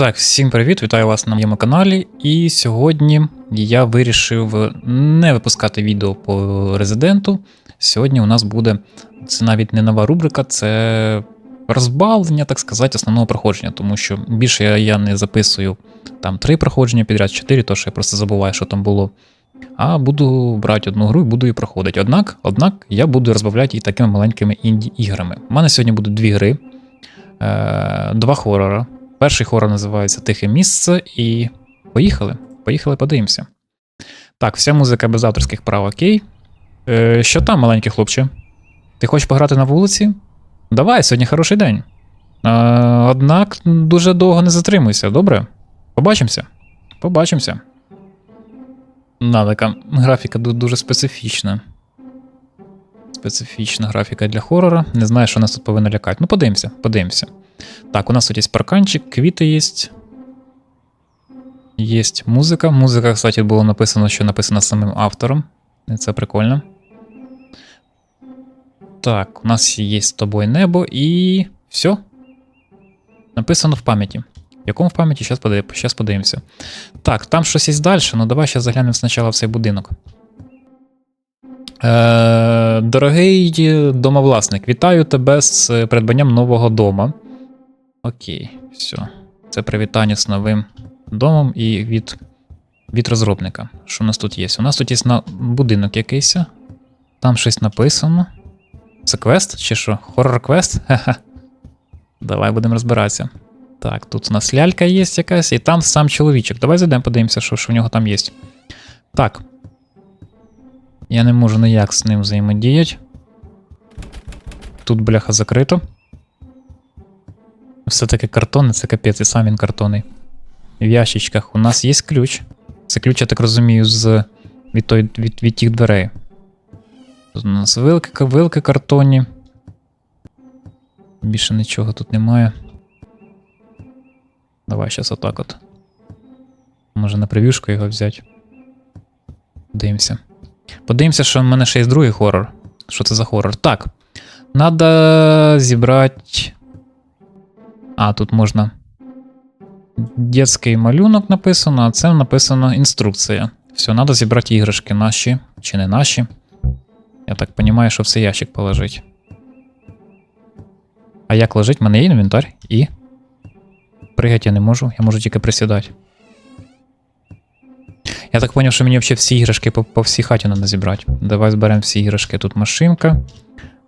Так, всім привіт, вітаю вас на моєму каналі. І сьогодні я вирішив не випускати відео по резиденту. Сьогодні у нас буде це навіть не нова рубрика, це розбавлення, так сказати, основного проходження, тому що більше я, не записую там три проходження підряд, чотири, то що я просто забуваю, що там було. А буду брати одну гру і буду її проходити. Однак, однак я буду розбавляти її такими маленькими інді-іграми. У мене сьогодні будуть дві гри, е, два хорора. Перший хорор називається Тихе місце, і поїхали. Поїхали, подивимося. Так, вся музика без авторських прав окей. Е, що там, маленький хлопче? Ти хочеш пограти на вулиці? Давай, сьогодні хороший день. Е, однак дуже довго не затримуйся, добре? Побачимося. Побачимося. Да, така графіка ду- дуже специфічна. Специфічна графіка для хорора. Не знаю, що нас тут повинно лякати. Ну, подивимося, подивимося. Так, у нас тут є парканчик, квіти є. Є музика. Музика, кстати, було написано, що написано самим автором. Це прикольно. Так, у нас є з тобою небо і. все. Написано в пам'яті. В якому в пам'яті? Зараз подивимося. Так, там щось є далі, ну давай ще заглянемо спочатку в цей будинок. Е, дорогий домовласник, вітаю тебе з придбанням нового дома. Окей, все. Це привітання з новим домом і від, від розробника. Що у нас тут є? У нас тут є на будинок якийсь. Там щось написано. Це квест чи що? Хоррор квест? Ха-ха. Давай будемо розбиратися. Так, тут у нас лялька є якась, і там сам чоловічок. Давай зайдемо, подивимося, що, що в нього там є. Так. Я не можу ніяк з ним взаємодіяти. Тут бляха закрито. Все-таки картони, це капець, і сам він картонний. В ящичках у нас є ключ. Це ключ, я так розумію, з від, той, від, від тих дверей. Тут у нас вилки, вилки картонні. Більше нічого тут немає. Давай зараз отак от. Може на прев'юшку його взяти. Подивимося. Подивимося, що в мене ще є другий хорор. Що це за хорор? Так. Надо зібрати. А, тут можна. Детський малюнок написано, а це написано інструкція. Все, треба зібрати іграшки наші чи не наші. Я так розумію, що в цей ящик положить. А як лежить? У мене є інвентар і. Пригати я не можу, я можу тільки присідати. Я так зрозумів, що мені взагалі всі іграшки по, по всій хаті треба зібрати. Давай зберемо всі іграшки. Тут машинка,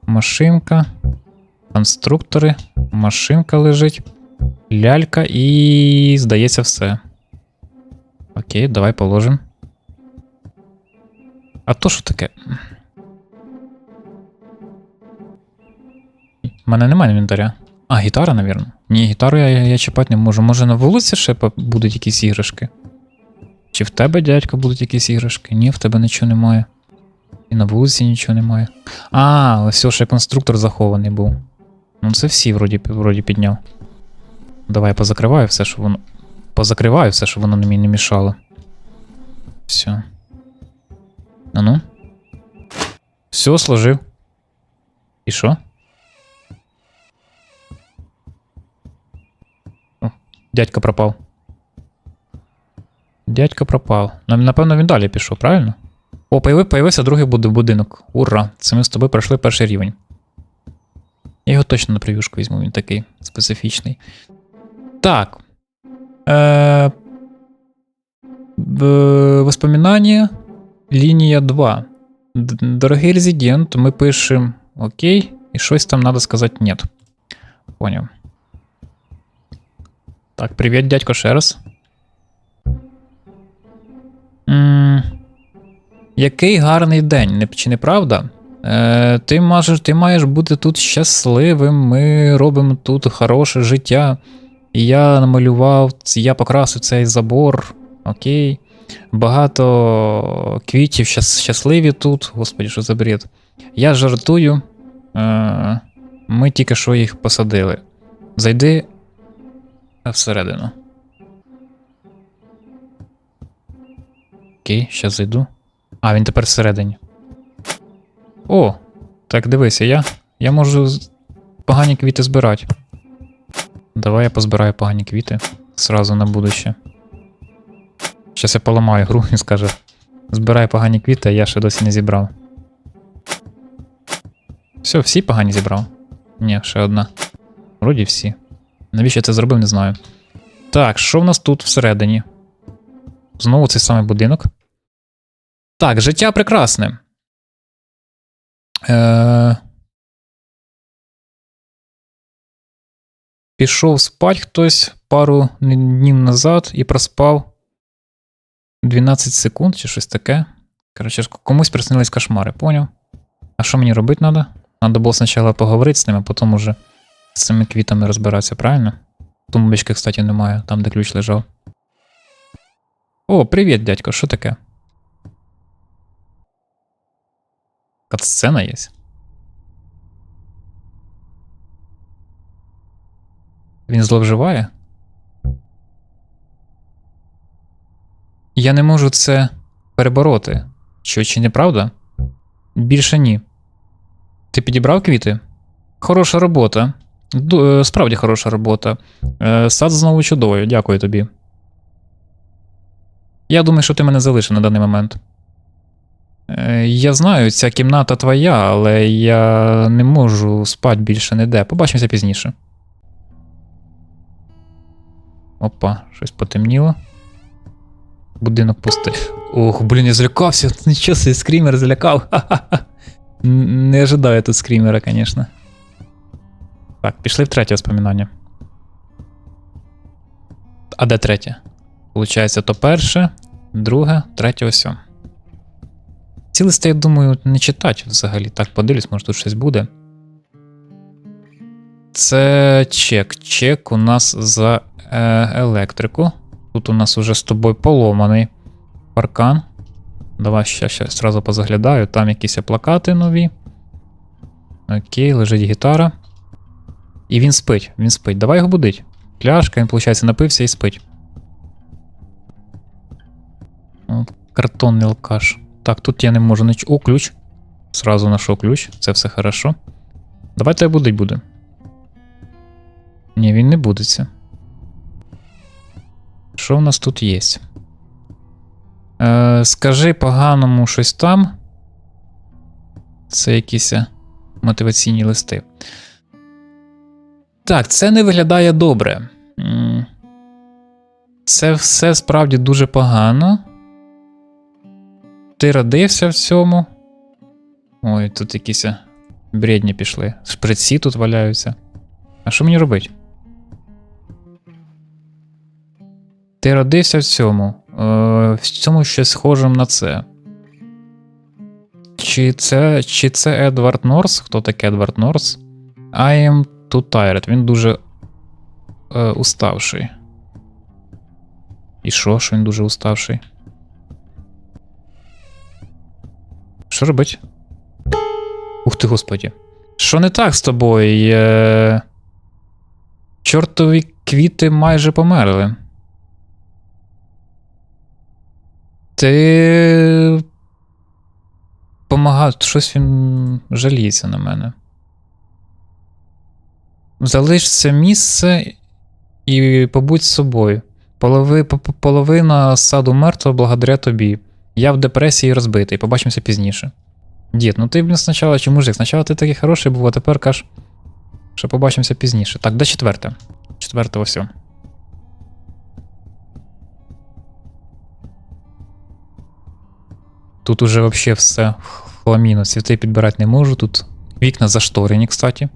машинка, конструктори, машинка лежить, лялька і, здається, все. Окей, давай положимо. А то що таке? У мене немає інвентаря. А, гітара, навірно. Ні, гітару я, я, я чіпати не можу. Може на вулиці ще будуть якісь іграшки? Чи в тебе, дядька, будуть якісь іграшки? Ні, в тебе нічого немає. І на вулиці нічого немає. А, ось ще конструктор захований був. Ну, це всі вроді, вроді підняв. Давай я позакриваю все, що воно. Позакриваю все, щоб воно мені не мішало. Все. А ну. Все, сложив. І що? О, Дядька пропав. Дядька пропав. Напевно, він далі пішов, правильно? О, появився другий будинок. Ура! Це ми з тобою пройшли перший рівень. Я його точно на прев'юшку візьму, він такий специфічний. Так. Е, Воспоминання. Лінія 2. Дорогий резидент, ми пишемо окей, і щось там треба сказати нет. Поняв. Так, привіт, дядько, ще раз. М який гарний день, чи не правда? Е, ти, маєш, ти маєш бути тут щасливим, ми робимо тут хороше життя. І я намалював, я покрасив цей забор. Окей. Багато квітів щас, щасливі тут. Господи, що за бред. Я жартую. Е, ми тільки що їх посадили. Зайди всередину. Окей, щас зайду. А, він тепер всередині. О, так дивися, я, я можу погані квіти збирати. Давай я позбираю погані квіти. Сразу на будуще. Щас я поламаю гру і скаже: збирай погані квіти, а я ще досі не зібрав. Все, всі погані зібрав? Ні, ще одна. Вроді всі. Навіщо я це зробив, не знаю. Так, що в нас тут всередині? Знову цей самий будинок. Так, життя прекрасне. Е... Пішов спать хтось пару днів назад і проспав 12 секунд чи щось таке. Коротше, комусь приснились кошмари, поняв? А що мені робити треба? Надо було спочатку поговорити з ними, а потім уже з цими квітами розбиратися, правильно? Тумбочки, кстати, немає, там, де ключ лежав. О, привіт, дядько, що таке? Катсцена є. Він зловживає? Я не можу це перебороти. Що, чи не правда? Більше ні. Ти підібрав квіти? Хороша робота. Е, Справді хороша робота. Е, Сад знову чудовий, дякую тобі. Я думаю, що ти мене залишив на даний момент. Е, Я знаю, ця кімната твоя, але я не можу спати більше ніде. Побачимося пізніше. Опа, щось потемніло. Будинок пустий. Ох, блін, я злякався. Нічого собі, скрімер злякав. Ха-ха-ха. Не ожидаю тут скрімера, звісно. Так, пішли в третє воспоминання. А де третє? Получається, то перше, друге, третє, ось. Ці листи, я думаю, не читати взагалі. Так, подивлюсь, може тут щось буде. Це чек. Чек у нас за е, електрику. Тут у нас уже з тобою поломаний паркан. Давай ще, ще зразу позаглядаю. Там якісь плакати нові. Окей, лежить гітара. І він спить, він спить. Давай його будить. Пляшка, він, виходить, напився і спить. Картонний алкаш. Так, тут я не можу ніч. О, ключ. Сразу знайшов ключ, це все хорошо. Давайте будить буде. Ні, він не будеться. Що в нас тут є? Е, скажи поганому щось там. Це якісь е, мотиваційні листи. Так, це не виглядає добре. Це все справді дуже погано. Ти родився в цьому. Ой, тут якісь е, бредні пішли. Шприці тут валяються. А що мені робити? Ти родився в цьому. Е, в цьому щось схожим на це. Чи це, чи це Едвард Норс? Хто такий Едвард Норс? I am too tired. Він дуже е, уставший. І що, що він дуже уставший? Що робить? Ух ти, господі. Що не так з тобою? Е... Чортові квіти майже померли. Ти. Помагав, щось він жаліється на мене. Залиш це місце і побудь з собою. Полови, по- по- половина саду мертва благодаря тобі. Я в депресії розбитий. Побачимося пізніше. Дід, ну ти, блін, спочатку чи мужик? Спочатку ти такий хороший був, а тепер каж, що побачимося пізніше. Так, де четверте? Четверте ось. Тут уже вообще все хламіно. Цвіти підбирати не можу. Тут вікна зашторені, кстати.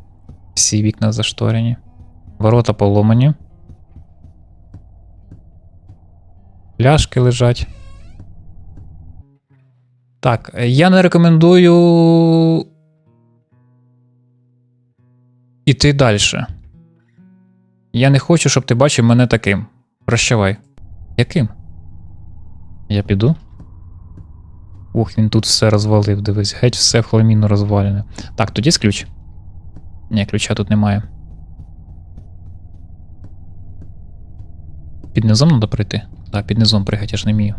Всі вікна зашторені. Ворота поломані. Пляшки лежать. Так, я не рекомендую. Іти далі. Я не хочу, щоб ти бачив мене таким. Прощавай. Яким? Я піду. Ух, він тут все розвалив, дивись, геть все в хламіну розвалене. Так, тут є ключ? Ні, ключа тут немає. Під низом треба прийти? Так, під низом пригати, я ж не вмію.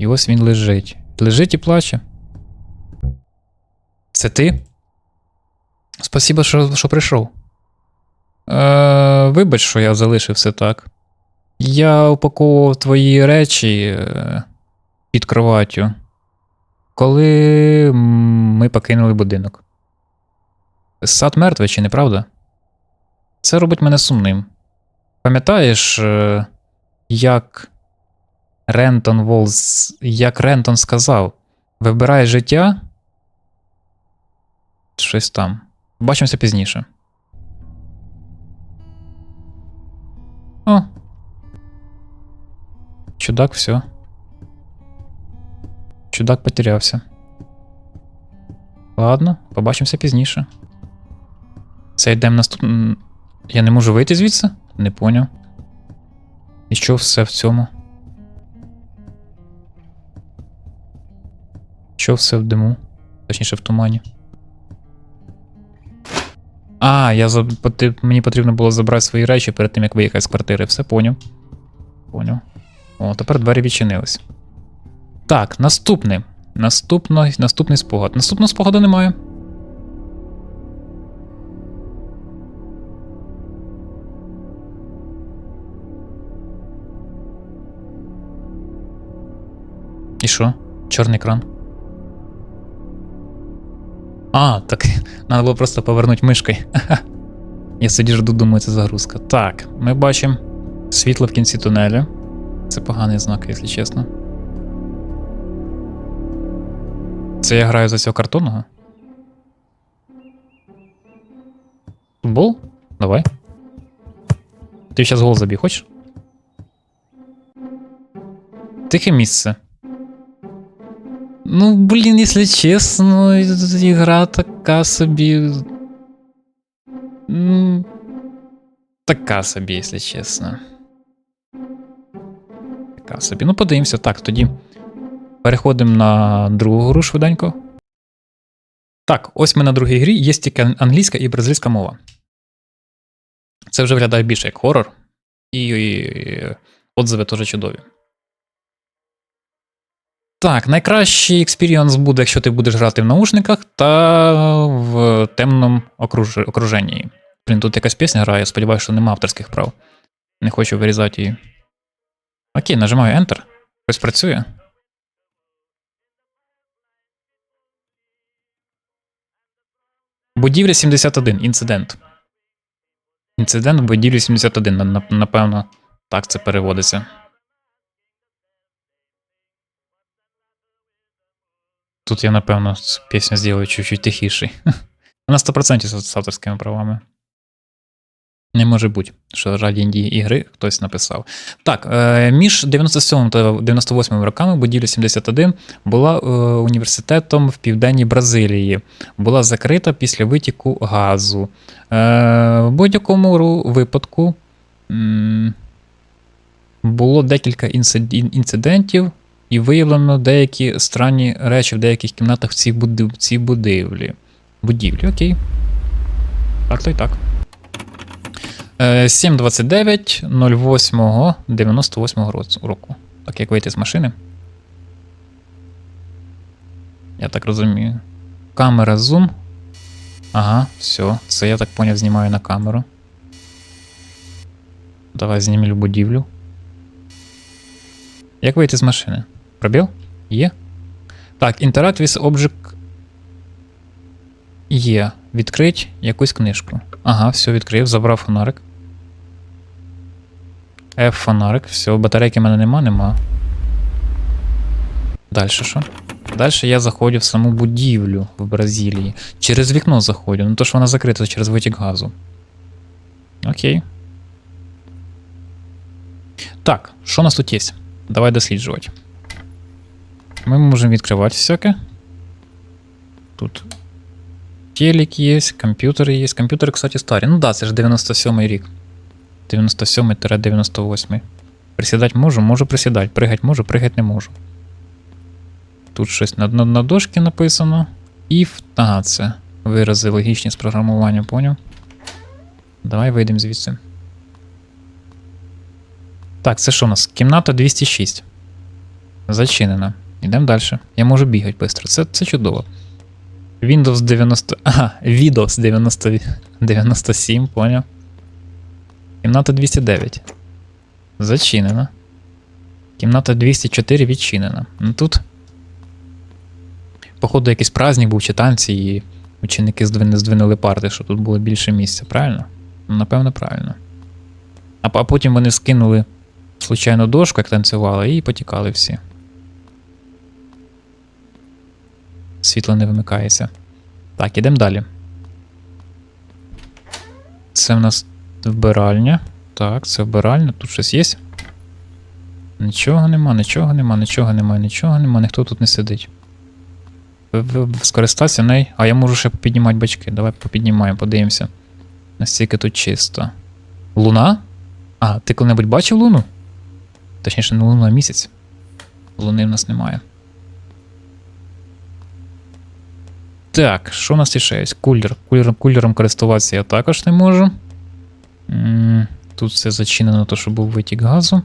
І ось він лежить. Лежить і плаче. Це ти? Спасибо, що, що прийшов. Е, вибач, що я залишив все так. Я упаковував твої речі е, під кроваттю, коли ми покинули будинок. Сад мертвий, чи не правда? Це робить мене сумним. Пам'ятаєш, е, як Рентон Волз, як Рентон сказав, вибирай життя. Щось там. Бачимося пізніше. О. Чудак, все. Чудак потерявся. Ладно, побачимося пізніше. Це йдемо наступ... Я не можу вийти звідси? Не поняв. І що все в цьому? Що все в диму? Точніше в тумані. А, я за... мені потрібно було забрати свої речі перед тим, як виїхати з квартири. Все поняв. Поняв. О, тепер двері відчинились. Так, наступне. Наступно, наступний спогад. Наступного спогаду немає. І що? Чорний екран. А, так треба було просто повернути мишкою. Я сидів жду, думаю, це загрузка. Так, ми бачимо світло в кінці тунелю. Це поганий знак, якщо чесно. Це я граю за цього картонного? Футбол? Давай. Ти зараз гол забій, хочеш? Тихе місце. Ну, блін, якщо чесно, ігра така собі. Така собі, якщо чесно. Така собі. Ну, подивимося. Так, тоді переходимо на другу гру швиденько. Так, ось ми на другій грі є тільки англійська і бразильська мова. Це вже виглядає більше як хорор, і, і отзиви теж чудові. Так, найкращий експіріанс буде, якщо ти будеш грати в наушниках та в темному окруж... окруженні. Блін, тут якась пісня грає, сподіваюся, що нема авторських прав. Не хочу вирізати її. Окей, нажимаю Enter. Щось працює. Будівля 71. Інцидент. Інцидент в будівлі 71. на- на- Напевно, так це переводиться. Тут я, напевно, пісню зроблю чуть-чуть тихіший. На 100% з авторськими правами. Не може бути, що раді індії ігри хтось написав. Так, між 97 та 98 роками будівля 71 була університетом в південній Бразилії. Була закрита після витіку газу. Е, в будь-якому випадку було декілька інцидентів, і виявлено деякі странні речі в деяких кімнатах в цій, буди, в цій будівлі. Будівлі, окей. Так, то й так. Е, 7.29 08 98 року. Так, як вийти з машини? Я так розумію. Камера зум. Ага, все. Це я так поняв, знімаю на камеру. Давай знімлю будівлю. Як вийти з машини? Пробіл? Є? Так, Interact with Object є. Відкрить якусь книжку. Ага, все, відкрив, забрав фонарик. F фонарик, все, батарейки в мене нема, нема. Далі що? Далі я заходжу в саму будівлю в Бразилії. Через вікно заходжу, ну то ж вона закрита через витік газу. Окей. Так, що у нас тут є? Давай досліджувати. Ми можемо відкривати всяке. Тут телек є, комп'ютери є. Комп'ютери, кстати, старі. Ну да, це ж 97-й рік. 97-98. Присідати можу, можу присідати. Пригати можу, пригати не можу. Тут щось на, на, на дошці написано. If. Ага, це вирази логічні з програмування, поняв. Давай вийдемо звідси. Так, це що у нас? Кімната 206. Зачинена. Йдемо далі. Я можу бігати швидко. Це, це чудово. Windows 90. Ага, Windows 90, 97, поняв. Кімната 209. Зачинена. Кімната 204 відчинена. Ну тут. Походу, якийсь праздник був чи танці, і ученики здвинули, парти, щоб тут було більше місця, правильно? Ну, напевно, правильно. А, а потім вони скинули случайно дошку, як танцювали, і потікали всі. Світло не вимикається. Так, ідемо далі. Це в нас вбиральня. Так, це вбиральня. Тут щось є. Нічого нема, нічого нема, нічого нема, нічого нема, ніхто тут не сидить. Скористатися нею. А я можу ще попіднімати бачки. Давай попіднімаємо, подивимося. Настільки тут чисто. Луна? А, ти коли-небудь бачив луну? Точніше, не луну, а місяць. Луни в нас немає. Так, що у нас ще є? Кулер. Кулером, кулером користуватися я також не можу. Тут все зачинено, то що був витік газу.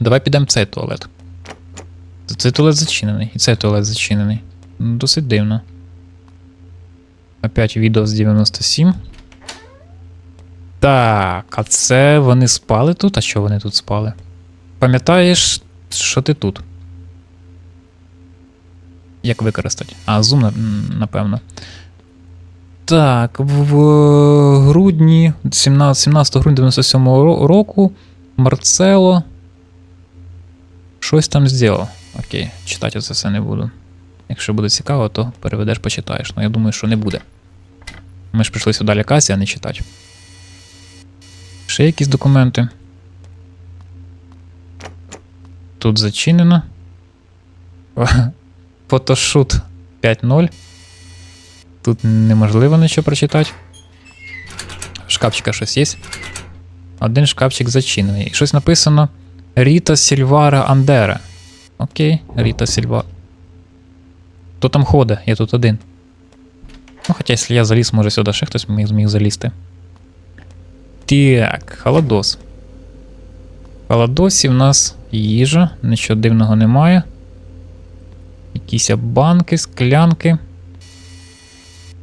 Давай підемо в цей туалет. Цей туалет зачинений, і цей туалет зачинений. Ну, Досить дивно. Опять відео з 97. Так, а це вони спали тут? А що вони тут спали? Пам'ятаєш, що ти тут? Як використати? А, зум, напевно. Так, в грудні 17, 17 грудня 97 ро- року Марцело щось там зробив. Окей, читати це все не буду. Якщо буде цікаво, то переведеш, почитаєш. Ну я думаю, що не буде. Ми ж прийшли сюди лякатися, а не читати. Ще якісь документи. Тут зачинено. Фотошут 5.0. Тут неможливо нічого прочитати. Шкафчика щось є. Один шкафчик зачинений. І щось написано Ріта Сільвара Андера. Окей, Ріта Сільва. Хто там ходить? Я тут один. Ну, хоча, якщо я заліз, може сюди ще хтось міг, зміг залізти. Так, холодос. В холодосі в нас їжа, нічого дивного немає. Якісь банки, склянки.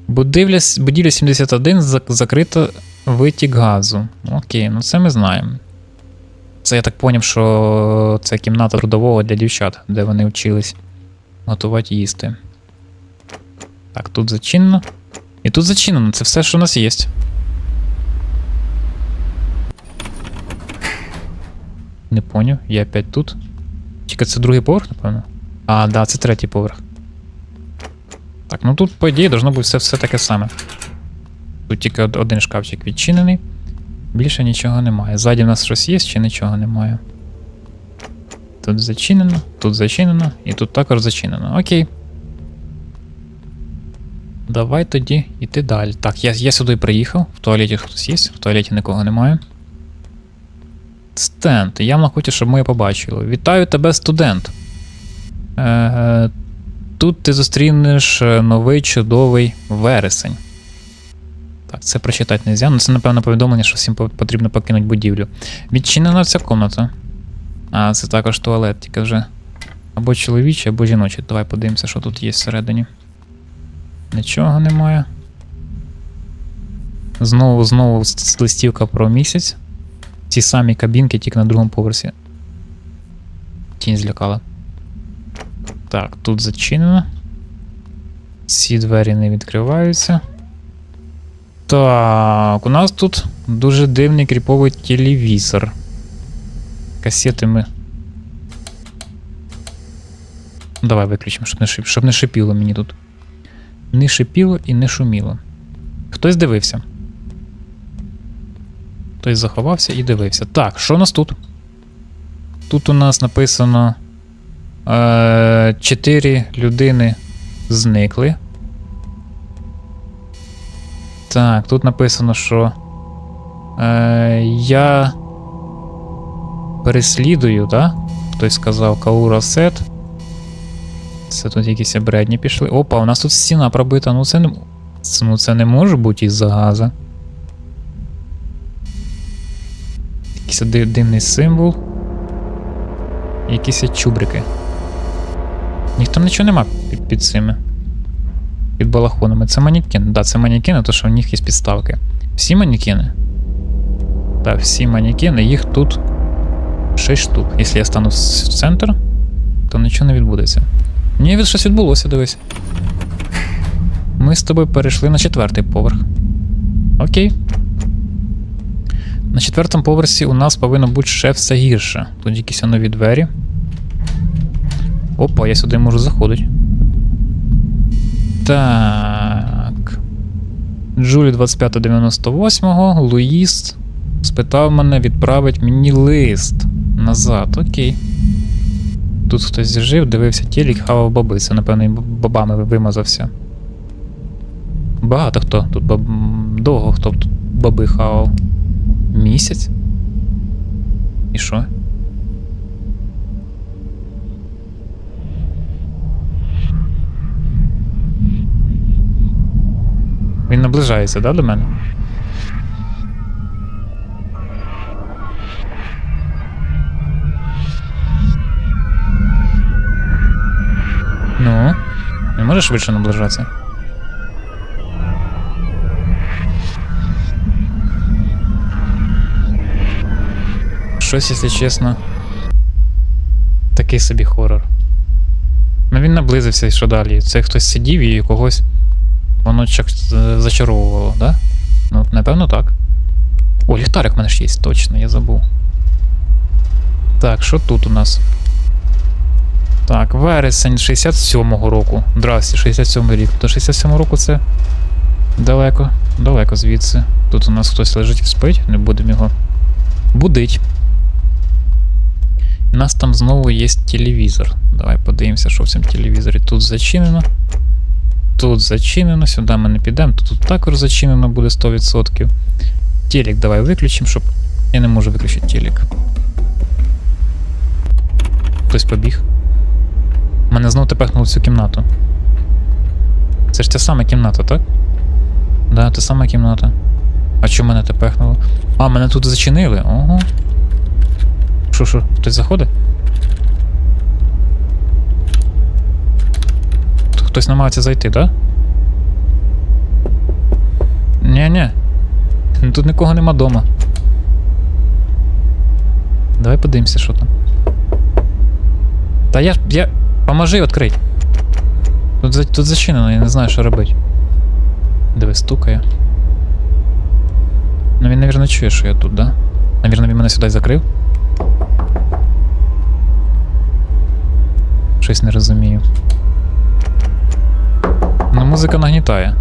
Будівля, будівля 71 закрита витік газу. Окей, ну це ми знаємо. Це я так поняв, що це кімната трудового для дівчат, де вони вчились готувати їсти. Так, тут зачинено. І тут зачинено, це все, що у нас є. Не поняв, я опять тут. Тільки це другий поверх, напевно. А, да, це третій поверх. Так, ну тут, по ідеї, должно бути все, все таке саме. Тут тільки один шкафчик відчинений. Більше нічого немає. Ззаді в нас щось є, чи нічого немає. Тут зачинено, тут зачинено, і тут також зачинено. Окей. Давай тоді йти далі. Так, я, я сюди приїхав. В туалеті хтось є, в туалеті нікого немає. Стенд. Явно хочу, щоб ми побачили. Вітаю тебе, студент. Е, тут ти зустрінеш е, новий чудовий вересень. Так, це прочитати не можна. Ну, це, напевно, повідомлення, що всім потрібно покинути будівлю. Відчинена вся комната. А, це також туалет, тільки вже або чоловічий, або жіночий. Давай подивимося, що тут є всередині. Нічого немає. Знову, знову листівка про місяць. Ті самі кабінки, тільки на другому поверсі. Тінь злякала. Так, тут зачинено. Ці двері не відкриваються. Так, у нас тут дуже дивний кріповий телевізор. Касети ми. Давай виключимо, щоб не, шип... щоб не шипіло мені тут. Не шипіло і не шуміло. Хтось дивився. Хтось заховався і дивився. Так, що у нас тут? Тут у нас написано. Е, чотири людини зникли. Так, тут написано, що. Е, я переслідую, так? Хтось сказав Каура Сет. Це тут якісь бредні пішли. Опа, у нас тут стіна пробита. Ну це не. Ну це не може бути із-за газа. Якийсь ди- дивний символ. Якісь чубрики. Ніхто нічого нема під, під цими. Під балахонами. Це манекен. Да, це манекени, то що в них є підставки. Всі манекени. Так, всі манекени, їх тут 6 штук. Якщо я стану в центр, то нічого не відбудеться. Ні, від щось відбулося, дивись. Ми з тобою перейшли на четвертий поверх. Окей. На четвертому поверсі у нас повинно бути ще все гірше. Тут якісь нові двері. Опа, я сюди можу заходити. Так. Джулі 2598, Луїс спитав мене, відправить мені лист назад. Окей. Тут хтось жив, дивився телек, хавав баби. Це, напевно, бабами вимазався. Багато хто тут баб... довго хто тут баби хавав. Місяць? І що? Він наближається, да, до мене? Ну, не можеш швидше наближатися? Щось, якщо чесно. Такий собі хорор. Ну він наблизився і що далі? Це хтось сидів і когось воно зачаровувало, да? Ну, напевно, так. О, ліхтарик в мене ж є, точно, я забув. Так, що тут у нас? Так, вересень 67-го року. Здрасте, 67 рік. До 67-го року це далеко, далеко звідси. Тут у нас хтось лежить і спить, не будемо його будить. У нас там знову є телевізор. Давай подивимося, що в цьому телевізорі. Тут зачинено. Тут зачинено, сюди ми не підемо, тут також зачинено буде 100%. Телек давай виключимо, щоб. Я не можу виключити телек. Хтось побіг. Мене знову тепехнуло цю кімнату. Це ж та сама кімната, так? Да, та сама кімната. А чому мене тепехнуло? А, мене тут зачинили. Ого. Що, що, хтось заходить? Хтось намагається зайти, так? Да? Ні-ні. Тут нікого нема дома. Давай подивимося, що там. Та я. я. Поможи відкрити. Тут, тут зачинено, я не знаю, що робити. Диви, стукає. Ну він, навірно, чує, що я тут, да? Навірно, він мене сюди закрив. Щось не розумію. Ну, музика нагнітає.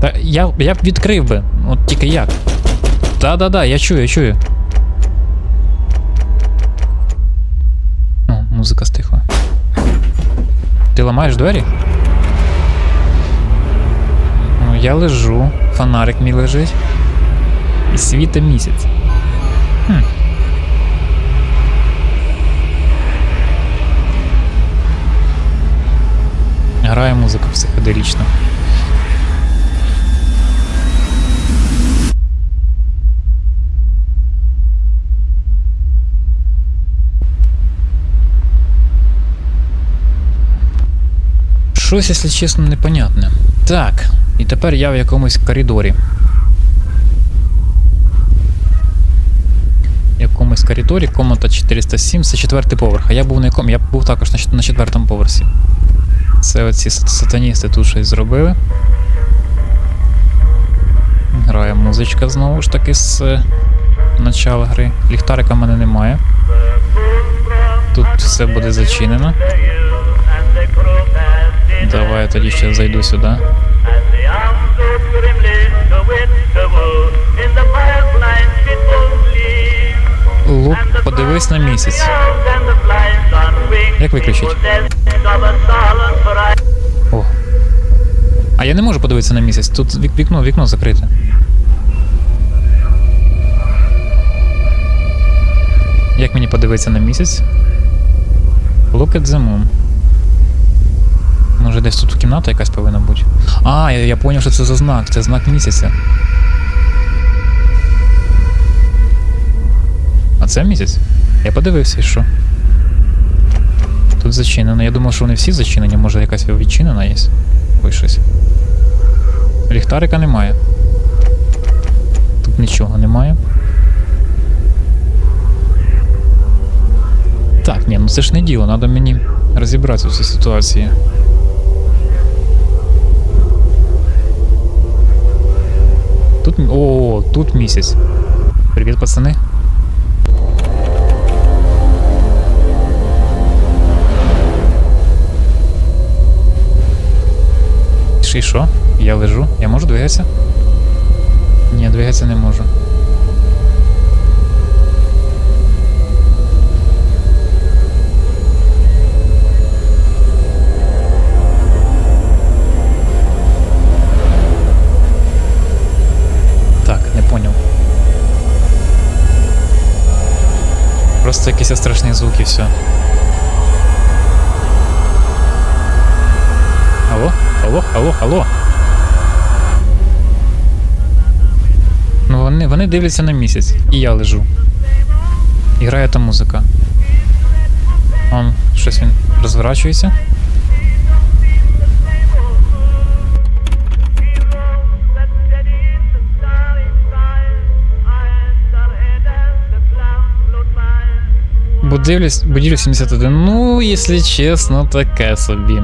Та я, я б відкрив би. От тільки як. Да-да-да, я чую, я чую. О, музика стихла. Ти ламаєш двері? Ну, я лежу, фонарик мій лежить. І світа місяць. Хм. Грає музика психоделічна. Щось, якщо чесно, непонятне. Так, і тепер я в якомусь коридорі. В якомусь коридорі, комната 407, це четвертий поверх. А я був на якому? Я був також на, четвертому поверсі. Це оці сатаністи тут щось зробили. Грає музичка знову ж таки з е, начала гри. Ліхтарика в мене немає. Тут все буде зачинено. Давай я тоді ще зайду сюди. Лук, подивись на місяць. Як виключить? О. А я не можу подивитися на місяць. Тут вікно, вікно закрите. Як мені подивитися на місяць? Look at the moon. Може десь тут кімната якась повинна бути. А, я, я поняв, що це за знак. Це знак місяця. А це місяць? Я подивився, і що? Тут зачинено. Я думав, що вони всі зачинені, може якась відчинена є. Ой, щось. Ліхтарика немає. Тут нічого немає. Так, ні, ну це ж не діло, треба мені розібратися в цій ситуації. Тут. О, тут місяць. Привіт, пацани. І що? Я лежу. Я можу двигатися? Ні, двигатися не можу. Так, не поняв. Просто якісь страшні звуки, все. Алло? Алло, алло. Ну вони, вони дивляться на місяць, і я лежу. І грає та музика. Он, щось він розворачується. Будівля 71. Ну, якщо чесно, таке собі.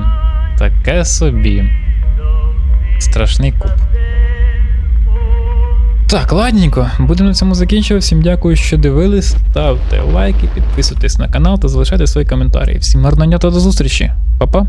Таке собі. Страшний куб. Так, ладненько, будемо на цьому закінчувати. Всім дякую, що дивились. Ставте лайки, підписуйтесь на канал та залишайте свої коментарі. Всім гарного дня та до зустрічі. Па-па.